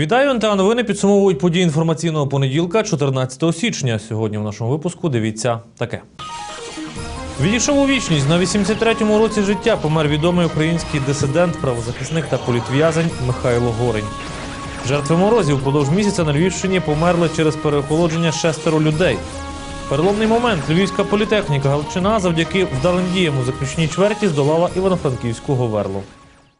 Вітаю, НТА новини підсумовують події інформаційного понеділка, 14 січня. Сьогодні в нашому випуску дивіться таке. Відійшов у вічність на 83-му році життя помер відомий український дисидент, правозахисник та політв'язень Михайло Горень. Жертви морозів впродовж місяця на Львівщині померли через переохолодження шестеро людей. Переломний момент львівська політехніка Галичина завдяки вдалим діям у заключній чверті здолала Івано-Франківську Говерлу.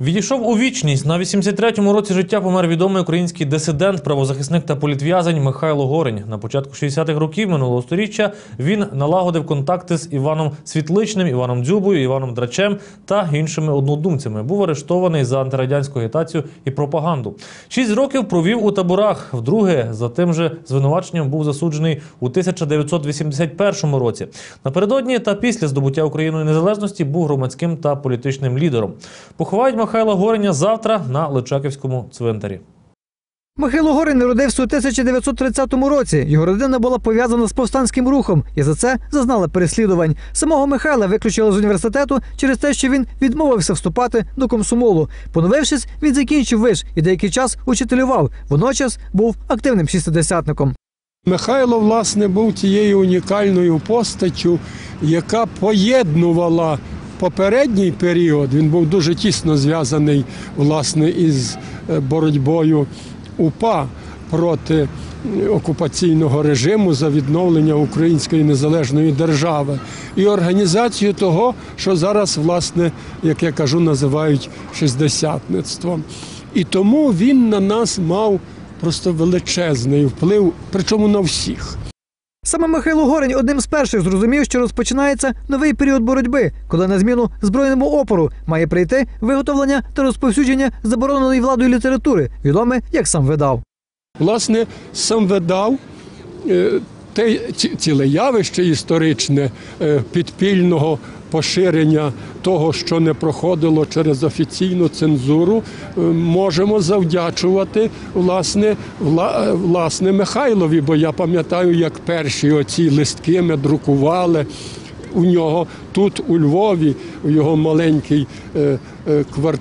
Відійшов у вічність на 83-му році життя помер відомий український дисидент, правозахисник та політв'язень Михайло Горень. На початку 60-х років минулого століття він налагодив контакти з Іваном Світличним, Іваном Дзюбою, Іваном Драчем та іншими однодумцями. Був арештований за антирадянську агітацію і пропаганду. Шість років провів у таборах. Вдруге, за тим же звинуваченням був засуджений у 1981 році. Напередодні та після здобуття Україною незалежності був громадським та політичним лідером. Поховають Михайла Гореня завтра на Личаківському цвинтарі. Михайло Горин народився у 1930 році. Його родина була пов'язана з повстанським рухом і за це зазнала переслідувань. Самого Михайла виключили з університету через те, що він відмовився вступати до комсомолу. Поновившись, він закінчив виш і деякий час учителював. Водночас був активним шістидесятником. Михайло, власне, був тією унікальною постаттю, яка поєднувала попередній період. Він був дуже тісно зв'язаний власне із е, боротьбою УПА проти окупаційного режиму за відновлення української незалежної держави і організацію того, що зараз, власне, як я кажу, називають шістдесятництвом. І тому він на нас мав просто величезний вплив, причому на всіх. Саме Михайло Горень одним з перших зрозумів, що розпочинається новий період боротьби, коли на зміну збройному опору має прийти виготовлення та розповсюдження забороненої владою літератури, відоме як сам видав. Власне, сам видав е, те ці- ціле явище історичне е, підпільного поширення того, що не проходило через офіційну цензуру, е, можемо завдячувати власне, е, власне Михайлові. Бо я пам'ятаю, як перші оці листки ми друкували. У нього тут, у Львові, у його маленькій е, е, квар-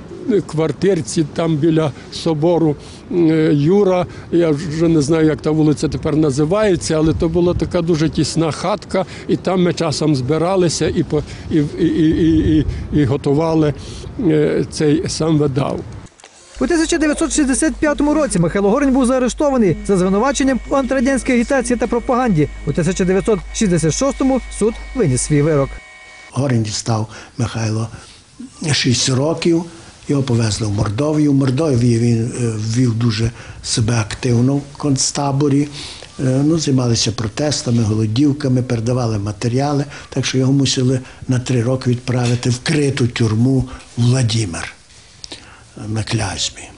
квартирці, там біля собору е, Юра. Я вже не знаю, як та вулиця тепер називається, але то була така дуже тісна хатка, і там ми часом збиралися і, по- і, і, і, і, і готували е, цей сам видав. У 1965 році Михайло Горень був заарештований за звинуваченням у антирадянській агітації та пропаганді. У 1966-му суд виніс свій вирок. Горень дістав Михайло 6 років. Його повезли в Мордовію. В Мордовії він е, ввів дуже себе активно в концтаборі. Е, Ну, займалися протестами, голодівками, передавали матеріали, так що його мусили на три роки відправити в криту тюрму Владимир е, на Клязьмі.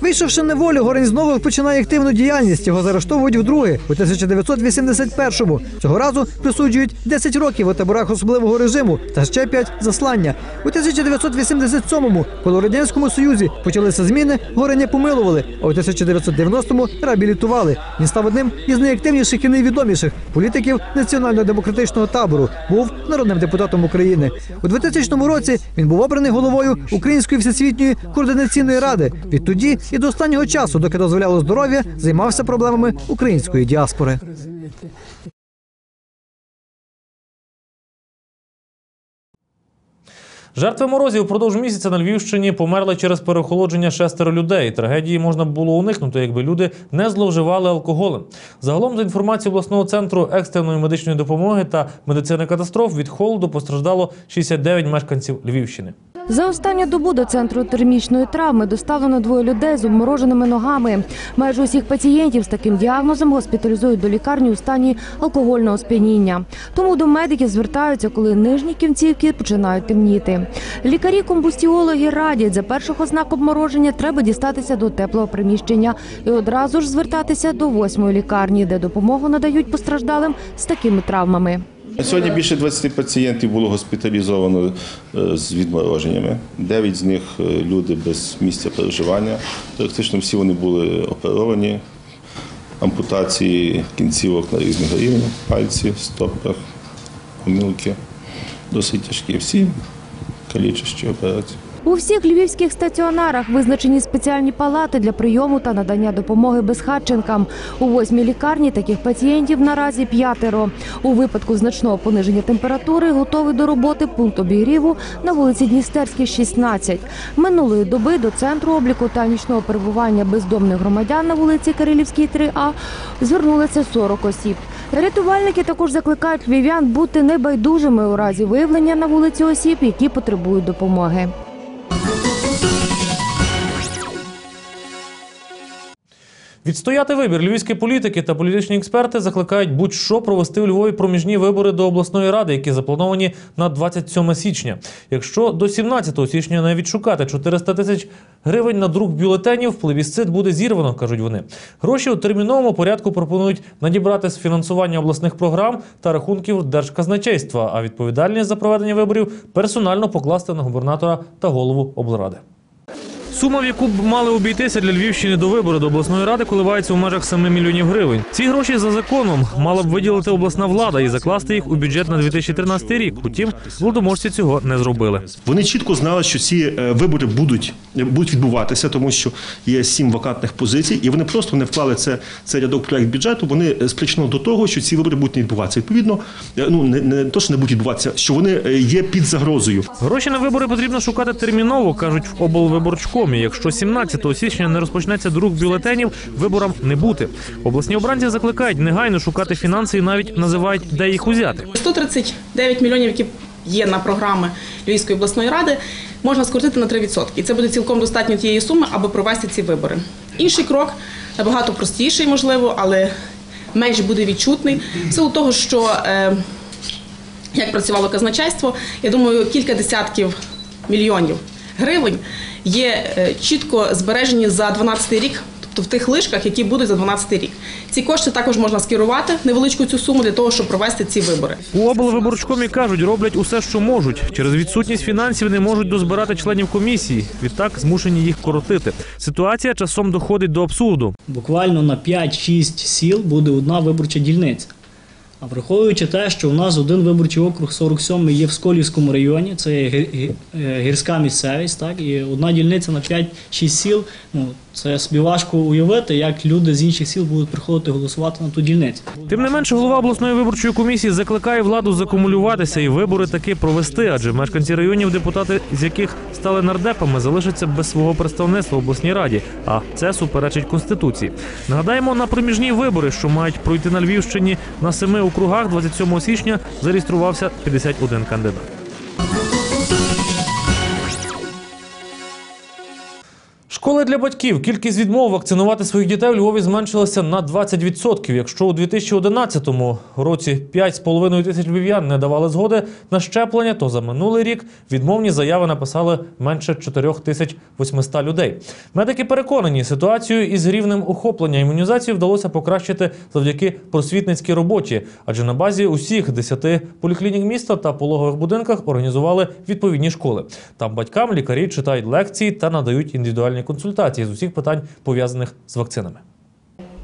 Вийшовши на волю, Горень знову починає активну діяльність. Його заарештовують вдруге у 1981-му. Цього разу присуджують 10 років у таборах особливого режиму та ще 5 заслання. У 1987-му, коли у радянському союзі почалися зміни, Гореня помилували. А у 1990-му реабілітували. Він став одним із найактивніших і найвідоміших політиків національно-демократичного табору. Був народним депутатом України. У 2000 році він був обраний головою Української всесвітньої координаційної ради. Відтоді і до останнього часу, доки дозволяло здоров'я, займався проблемами української діаспори. Жертви морозів впродовж місяця на Львівщині померли через переохолодження шестеро людей. Трагедії можна було уникнути, якби люди не зловживали алкоголем. Загалом, за інформацією обласного центру екстреної медичної допомоги та медицини катастроф, від холоду постраждало 69 мешканців Львівщини. За останню добу до центру термічної травми доставлено двоє людей з обмороженими ногами. Майже усіх пацієнтів з таким діагнозом госпіталізують до лікарні у стані алкогольного сп'яніння. Тому до медиків звертаються, коли нижні кінцівки починають темніти. Лікарі-комбустіологи радять, за перших ознак обмороження треба дістатися до теплого приміщення і одразу ж звертатися до восьмої лікарні, де допомогу надають постраждалим з такими травмами. Сьогодні більше 20 пацієнтів було госпіталізовано е, з відмороженнями. Дев'ять з них е, люди без місця переживання. Практично всі вони були оперовані. Ампутації кінцівок на різних рівнях, пальці, стопах, помилки. Досить тяжкі всі калічащі операції. У всіх львівських стаціонарах визначені спеціальні палати для прийому та надання допомоги безхатченкам. У восьмій лікарні таких пацієнтів наразі п'ятеро. У випадку значного пониження температури готовий до роботи пункт обігріву на вулиці Дністерській, 16. Минулої доби до центру обліку та нічного перебування бездомних громадян на вулиці Кирилівській, 3А звернулися 40 осіб. Рятувальники також закликають львів'ян бути небайдужими у разі виявлення на вулиці осіб, які потребують допомоги. Відстояти вибір львівські політики та політичні експерти закликають будь-що провести у Львові проміжні вибори до обласної ради, які заплановані на 27 січня. Якщо до 17 січня не відшукати 400 тисяч гривень на друк бюлетенів, плебісцит буде зірвано, кажуть вони. Гроші у терміновому порядку пропонують надібрати з фінансування обласних програм та рахунків держказначейства, а відповідальність за проведення виборів персонально покласти на губернатора та голову облради. Сума, в яку б мали обійтися для Львівщини до вибору до обласної ради, коливається у межах 7 мільйонів гривень. Ці гроші за законом мала б виділити обласна влада і закласти їх у бюджет на 2013 рік. Утім, володоможці цього не зробили. Вони чітко знали, що ці е, вибори будуть, будуть відбуватися, тому що є сім вакантних позицій, і вони просто не вклали це, це рядок проект бюджету. Вони е, спричинили до того, що ці вибори будуть не відбуватися. Відповідно, е, ну не, не то, що не будуть відбуватися, що вони е, є під загрозою. Гроші на вибори потрібно шукати терміново, кажуть в облвиборчкомі. Якщо 17 січня не розпочнеться друк бюлетенів, виборам не бути. Обласні обранці закликають негайно шукати фінанси і навіть називають, де їх узяти. 139 мільйонів, які є на програми Львівської обласної ради, можна скоротити на 3%. І це буде цілком достатньо тієї суми, аби провести ці вибори. Інший крок набагато простіший, можливо, але менш буде відчутний. В силу того, що е, як працювало казначейство, я думаю, кілька десятків мільйонів гривень є е, чітко збережені за 12 рік. Тобто в тих лишках, які будуть за 12 рік, ці кошти також можна скерувати невеличку цю суму для того, щоб провести ці вибори. У облвиборчкомі кажуть, роблять усе, що можуть. Через відсутність фінансів не можуть дозбирати членів комісії. Відтак змушені їх коротити. Ситуація часом доходить до абсурду. Буквально на 5-6 сіл буде одна виборча дільниця. А враховуючи те, що у нас один виборчий округ 47 є в Сколівському районі, це е, гірська місцевість, так, і одна дільниця на 5-6 сіл, ну, це собі уявити, як люди з інших сіл будуть приходити голосувати на ту дільницю. Тим не менше, голова обласної виборчої комісії закликає владу закумулюватися і вибори таки провести, адже мешканці районів, депутати з яких стали нардепами, залишаться без свого представництва в обласній раді. А це суперечить конституції. Нагадаємо, на проміжні вибори, що мають пройти на Львівщині на семи округах, 27 січня зареєструвався 51 кандидат. Школи для батьків. Кількість відмов вакцинувати своїх дітей у Львові зменшилася на 20%. Якщо у 2011 році 5,5 тисяч львів'ян не давали згоди на щеплення, то за минулий рік відмовні заяви написали менше 4800 людей. Медики переконані, ситуацію із рівнем охоплення імунізації вдалося покращити завдяки просвітницькій роботі, адже на базі усіх 10 поліклінік міста та пологових будинках організували відповідні школи. Там батькам лікарі читають лекції та надають індивідуальні консультації з усіх питань пов'язаних з вакцинами.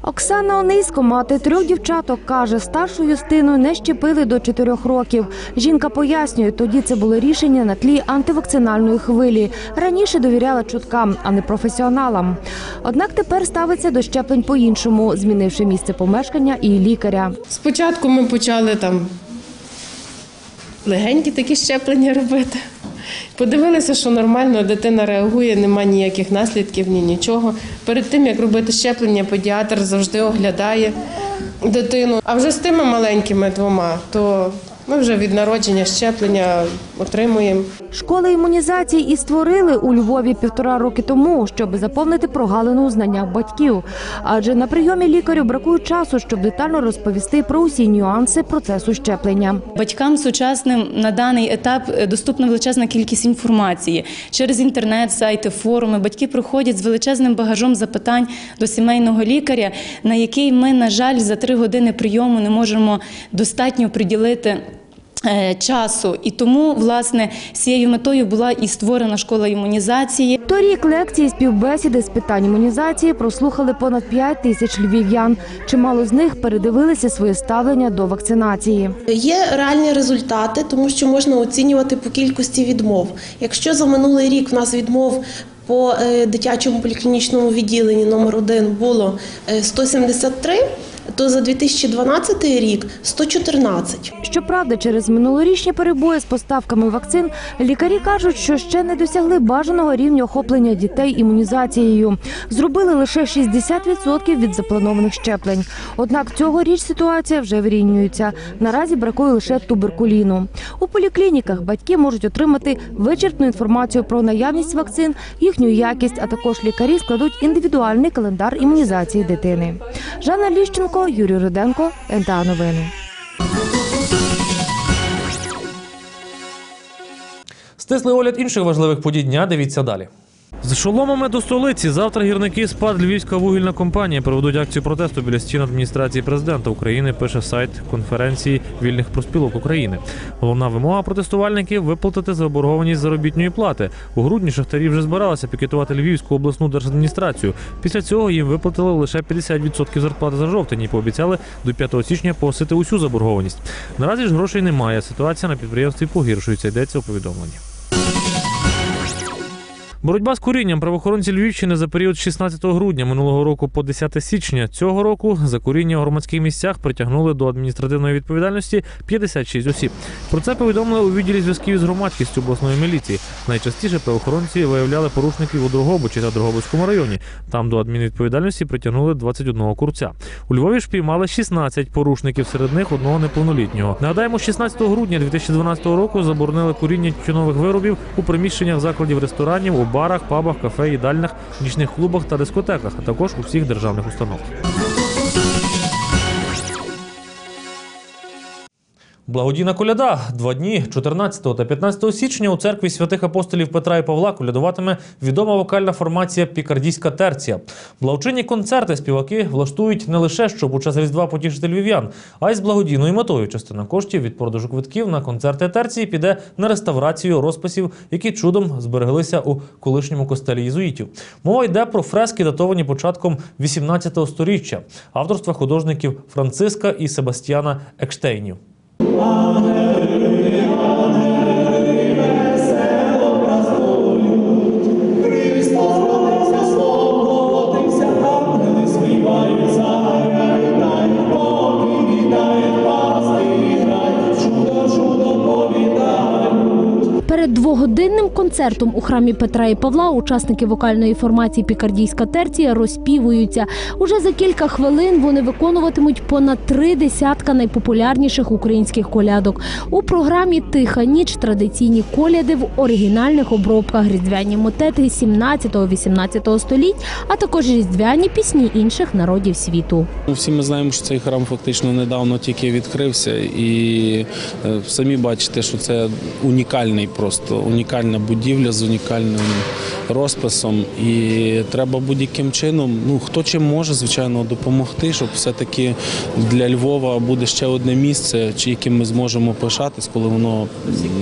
Оксана Онисько, мати трьох дівчаток, каже, старшу Юстину не щепили до чотирьох років. Жінка пояснює, тоді це було рішення на тлі антивакцинальної хвилі. Раніше довіряла чуткам, а не професіоналам. Однак тепер ставиться до щеплень по-іншому, змінивши місце помешкання і лікаря. Спочатку ми почали там легенькі такі щеплення робити. Подивилися, що нормально, дитина реагує, нема ніяких наслідків, ні нічого. Перед тим як робити щеплення, педіатр завжди оглядає дитину. А вже з тими маленькими двома, то ми вже від народження щеплення отримуємо. Школи імунізації і створили у Львові півтора роки тому, щоб заповнити прогалину у знаннях батьків. Адже на прийомі лікарю бракує часу, щоб детально розповісти про усі нюанси процесу щеплення. Батькам сучасним на даний етап е, доступна величезна кількість інформації через інтернет, сайти, форуми. Батьки приходять з величезним багажом запитань до сімейного лікаря, на який ми, на жаль, за три години прийому не можемо достатньо приділити. Е, часу. І тому, власне, з цією метою була і створена школа імунізації. Торік лекції співбесіди з питань імунізації прослухали понад 5 тисяч львів'ян. Чимало з них передивилися своє ставлення до вакцинації. Є реальні результати, тому що можна оцінювати по кількості відмов. Якщо за минулий рік в нас відмов по е, дитячому поліклінічному відділенні номер 1 було е, 173, то за 2012 рік 114. Щоправда, через минулорічні перебої з поставками вакцин лікарі кажуть, що ще не досягли бажаного рівня охоплення дітей імунізацією. Зробили лише 60% від запланованих щеплень. Однак цьогоріч ситуація вже вирівнюється. Наразі бракує лише туберкуліну. У поліклініках батьки можуть отримати вичерпну інформацію про наявність вакцин, їхню якість, а також лікарі складуть індивідуальний календар імунізації дитини. Жанна Ліщенко, Юрій Руденко, НТА Новини. Стислий огляд інших важливих подій дня. Дивіться далі. З шоломами до столиці завтра гірники СПАД Львівська вугільна компанія проведуть акцію протесту біля стін адміністрації президента України. Пише сайт конференції вільних проспілок України. Головна вимога протестувальників виплатити заборгованість заробітної плати. У грудні шахтарі вже збиралися пікетувати Львівську обласну держадміністрацію. Після цього їм виплатили лише 50% зарплати за жовтень і пообіцяли до 5 січня погасити усю заборгованість. Наразі ж грошей немає. Ситуація на підприємстві погіршується. Йдеться у повідомленні. Боротьба з курінням правоохоронці Львівщини за період з 16 грудня минулого року по 10 січня цього року за куріння у громадських місцях притягнули до адміністративної відповідальності 56 осіб. Про це повідомили у відділі зв'язків із громадськістю обласної міліції. Найчастіше правоохоронці виявляли порушників у Дрогобичі та Дрогобицькому районі. Там до адмінвідповідальності притягнули 21 курця. У Львові ж піймали 16 порушників, серед них одного неповнолітнього. Нагадаємо, 16 грудня 2012 року заборонили куріння тютюнових виробів у приміщеннях закладів ресторанів, барах, пабах, кафе, їдальнях, нічних клубах та дискотеках, а також у всіх державних установах. Благодійна коляда два дні 14 та 15 січня у церкві святих апостолів Петра і Павла колядуватиме відома вокальна формація Пікардійська терція. Благочинні концерти співаки влаштують не лише щоб у час різдва потішити львів'ян, а й з благодійною метою. Частина коштів від продажу квитків на концерти терції піде на реставрацію розписів, які чудом збереглися у колишньому костелі єзуїтів. Мова йде про фрески, датовані початком 18 століття, авторства художників Франциска і Себастьяна Екштейнів. Концертом у храмі Петра і Павла учасники вокальної формації Пікардійська терція розпівуються. Уже за кілька хвилин вони виконуватимуть понад три десятка найпопулярніших українських колядок. У програмі Тиха ніч традиційні коляди в оригінальних обробках, різдвяні мотети 17-18 століть, а також різдвяні пісні інших народів світу. Ну, Всі ми знаємо, що цей храм фактично недавно тільки відкрився, і е, самі бачите, що це унікальний просто унікальна будівля з унікальним розписом. І треба будь-яким чином, ну хто чим може, звичайно, допомогти, щоб все-таки для Львова буде ще одне місце, чи яким ми зможемо пишатись, коли воно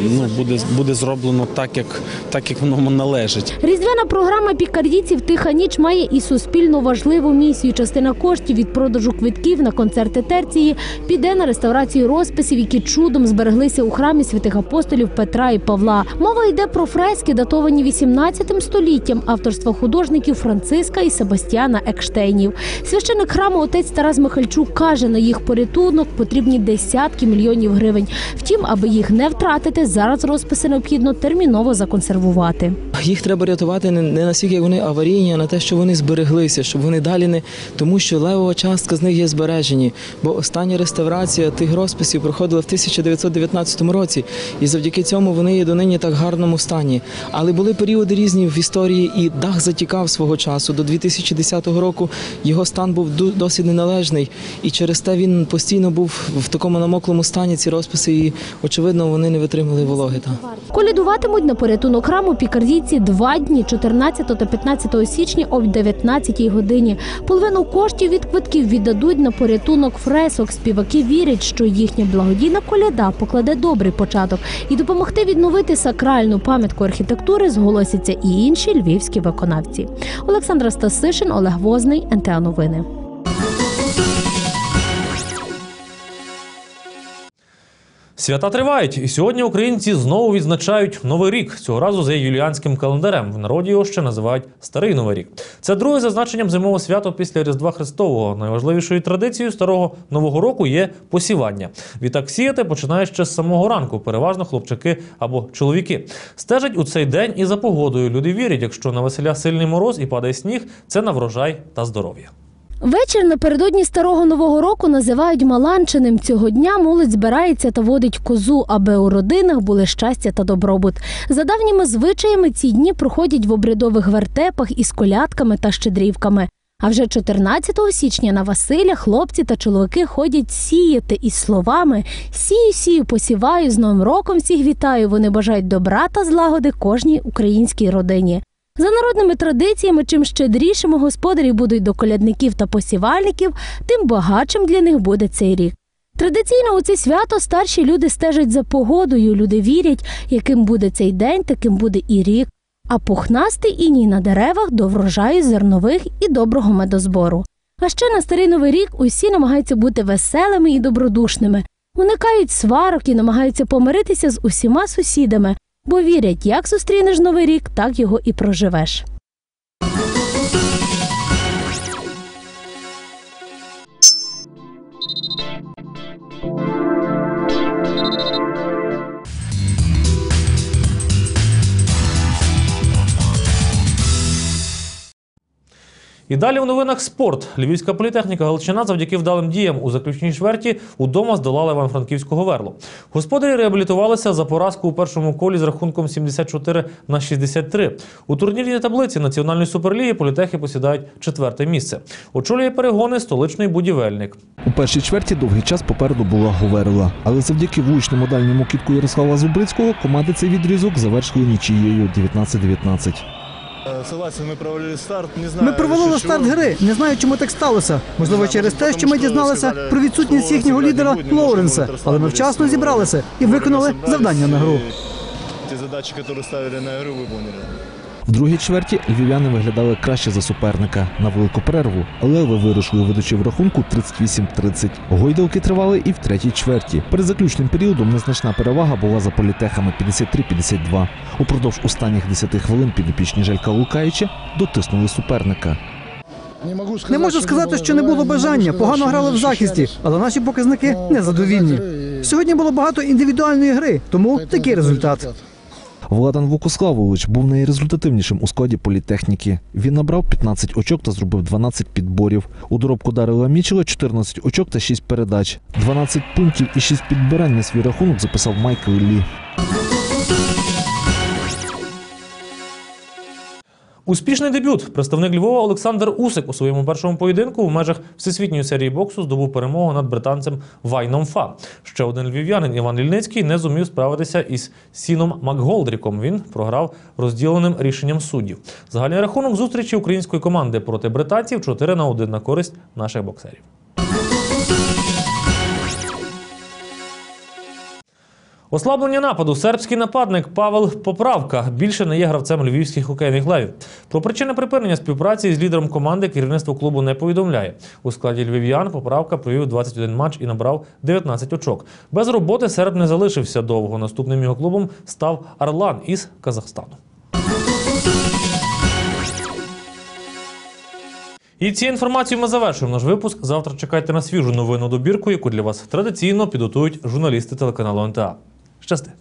ну, буде, буде зроблено так, як, так, як воно належить. Різдвяна програма пікардійців Тиха ніч має і суспільно важливу місію. Частина коштів від продажу квитків на концерти терції піде на реставрацію розписів, які чудом збереглися у храмі святих апостолів Петра і Павла. Мова йде про фрески, датовані 18 століттям авторства художників Франциска і Себастьяна Екштейнів. Священик храму отець Тарас Михальчук каже, на їх порятунок потрібні десятки мільйонів гривень. Втім, аби їх не втратити, зараз розписи необхідно терміново законсервувати. Їх треба рятувати не, настільки, як вони аварійні, а на те, що вони збереглися, щоб вони далі не тому, що левова частка з них є збережені. Бо остання реставрація тих розписів проходила в 1919 році, і завдяки цьому вони є донині так гарному стані. Але були періоди різні в історії, і дах затікав свого часу. До 2010 року його стан був досить неналежний, і через те він постійно був в такому намоклому стані. Ці розписи, і очевидно, вони не витримали вологи. Колядуватимуть на порятунок храму пікардійці два дні 14 та 15 січня о 19 годині. Половину коштів від квитків віддадуть на порятунок фресок. Співаки вірять, що їхня благодійна коляда покладе добрий початок і допомогти відновити сакральну пам'ятку архітектури зголосяться і інші львівські виконавці. Олександра Стасишин, Олег Возний, НТА Новини. Свята тривають, і сьогодні українці знову відзначають новий рік. Цього разу за юліанським календарем. В народі його ще називають Старий Новий рік. Це друге за значенням зимового свята після Різдва Христового. Найважливішою традицією старого нового року є посівання. Відтак сіяти починає ще з самого ранку, переважно хлопчики або чоловіки. Стежать у цей день і за погодою. Люди вірять, якщо на веселя сильний мороз і падає сніг, це на врожай та здоров'я. Вечір напередодні старого нового року називають Маланчиним. Цього дня молодь збирається та водить козу, аби у родинах були щастя та добробут. За давніми звичаями ці дні проходять в обрядових вертепах із колядками та щедрівками. А вже 14 січня на Василя хлопці та чоловіки ходять сіяти із словами Сію, сію, посіваю, з Новим роком всіх вітаю. Вони бажають добра та злагоди кожній українській родині. За народними традиціями, чим щедрішими господарі будуть до колядників та посівальників, тим багатшим для них буде цей рік. Традиційно у це свято старші люди стежать за погодою. Люди вірять, яким буде цей день, таким буде і рік. А пухнастий іній на деревах до врожаю зернових і доброго медозбору. А ще на старий новий рік усі намагаються бути веселими і добродушними, уникають сварок і намагаються помиритися з усіма сусідами, бо вірять, як зустрінеш новий рік, так його і проживеш. І далі у новинах спорт. Львівська політехніка Галичина завдяки вдалим діям у заключній чверті удома здолала Іван-Франківського верлу. Господарі реабілітувалися за поразку у першому колі з рахунком 74 на 63. У турнірній таблиці національної суперліги політехи посідають четверте місце. Очолює перегони столичний будівельник. У першій чверті довгий час попереду була Говерла, але завдяки влучному дальньому кітку Ярослава Зубрицького команди цей відрізок завершили нічією 19-19. Согласен, ми провалили старт. Не знаю, Ми провалили старт гри. Не знаю, чому так сталося. Можливо, через те, що ми дізналися про відсутність їхнього лідера Лоуренса, але ми вчасно зібралися і виконали завдання на гру. Ті задачі, які ставили на гру, виконали. В другій чверті львів'яни виглядали краще за суперника на велику перерву, леви вирушили ведучи в рахунку 38-30. Гойдалки тривали і в третій чверті. Перед заключним періодом незначна перевага була за політехами 53-52. Упродовж останніх 10 хвилин підопічні Желька Лукаюча дотиснули суперника. Не можу сказати, що не було бажання. Погано грали в захисті, але наші показники незадовільні. Сьогодні було багато індивідуальної гри, тому такий результат. Владан Вукославович був найрезультативнішим у складі політехніки. Він набрав 15 очок та зробив 12 підборів. У доробку Дарила Мічела 14 очок та 6 передач. 12 пунктів і 6 підбирань на свій рахунок записав Майкл Лі. Успішний дебют. Представник Львова Олександр Усик у своєму першому поєдинку в межах всесвітньої серії боксу здобув перемогу над британцем Вайном Фа. Ще один львів'янин Іван Ільницький не зумів справитися із Сіном Макголдріком. Він програв розділеним рішенням суддів. Загальний рахунок зустрічі української команди проти британців 4 на 1 на користь наших боксерів. Ослаблення нападу. Сербський нападник Павел Поправка більше не є гравцем львівських хокейних левів. Про причини припинення співпраці з лідером команди керівництво клубу не повідомляє. У складі львів'ян Поправка провів 21 матч і набрав 19 очок. Без роботи серб не залишився довго. Наступним його клубом став Арлан із Казахстану. І цією інформацією ми завершуємо наш випуск. Завтра чекайте на свіжу новинну добірку, яку для вас традиційно підготують журналісти телеканалу НТА. Щасти!